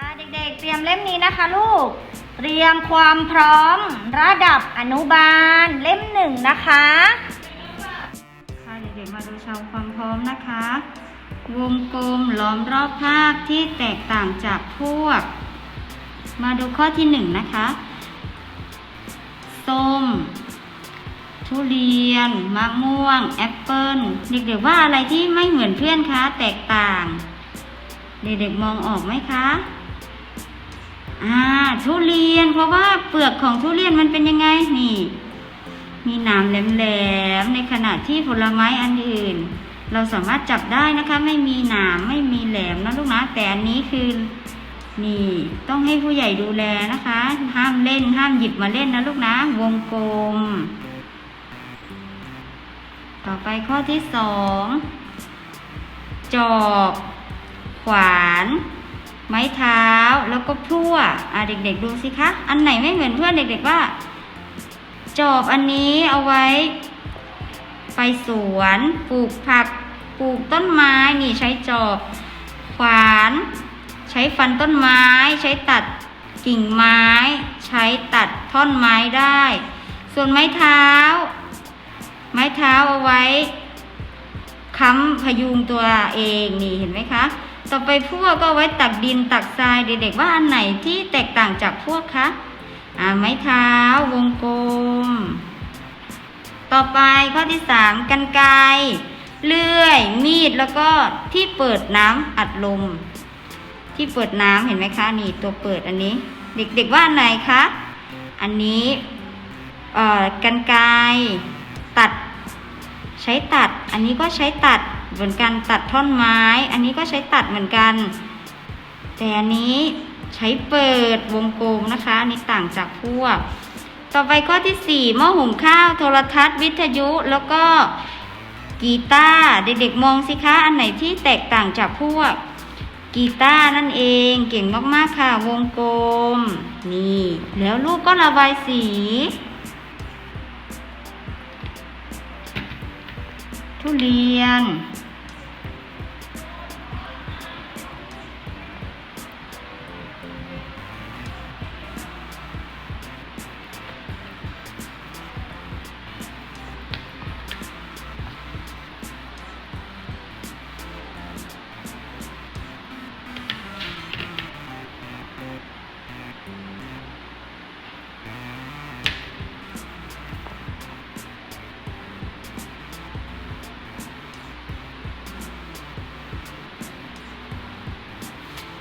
ค่ะเด็กๆ เตรียมเล่มนี้นะคะลูก เตรียมความพร้อมระดับอนุบาลเล่มหนึ่งนะคะค่ะเด็กๆมาดูชาวความพร้อมนะคะ วงกลมล้อมรอบภาพที่แตกต่างจากพวก มาดูข้อที่หนึ่งนะคะส้มทุเรียน มะม่วง แอปเปิ้ลเด็กๆว่าอะไรที่ไม่เหมือนเพื่อนคะ แตกต่าง เด็กๆมองออกไหมคะ อ่าทุเรียน เพราะว่าเปลือกของทุเรียนมันเป็นยังไงนี่ มีหนามแหลมๆในขณะที่ผลไม้อันอื่น เราสามารถจับได้นะคะ ไม่มีหนามไม่มีแหลมนะลูกนะแต่อันนี้คือนี่ต้องให้ผู้ใหญ่ดูแลนะคะ ห้ามเล่นห้ามหยิบมาเล่นนะลูกนะ วงกลม ต่อไปข้อที่สองจอบ ขวาน ไม้เท้าแล้วก็พลั่วอะเด็กๆดูสิคะ อันไหนไม่เหมือนเพื่อนเด็กๆว่า จอบอันนี้เอาไว้ ไปสวนปลูกผักปลูกต้นไม้นี่ใช้จอบ ขวาน ใช้ฟันต้นไม้ ใช้ตัดกิ่งไม้ ใช้ตัดท่อนไม้ได้ ส่วนไม้เท้า ไม้เท้าเอาไว้ค้ำพยุงตัวเองนี่เห็นไหมคะ ต่อไปพวกก็ไว้ตักดินตักทรายเด็กๆว่าอันไหนที่แตกต่างจากพวกคะอ่าไม้เท้าวงกลม ต่อไปข้อที่สามกันไกรเลื่อย มีดแล้วก็ที่เปิดน้ำอัดลม ที่เปิดน้ำเห็นไหมคะนี่ตัวเปิดอันนี้ เด็กๆว่าอันไหนคะอันนี้เอ่อกันไกรตัด ช้ตัด อันนี้ก็ใช้ตัดเหมือนกันตัดท่อนไม้ อันนี้ก็ใช้ตัดเหมือนกัน แต่อันนี้ใช้เปิดวงกลมนะคะอันนี้ต่างจากพวก ต่อไปข้อที่สี่หม้อหุงข้าว โทรทัศน์ วิทยุแล้วก็กีตาร์เด็กๆมองสิคะอันไหนที่แตกต่างจากพวกกีตาร์นั่นเองเก่งมากๆค่ะวงกลม นี่ แล้วลูกก็ระบายสี ทุเรียน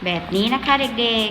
แบบนี้นะคะเด็ก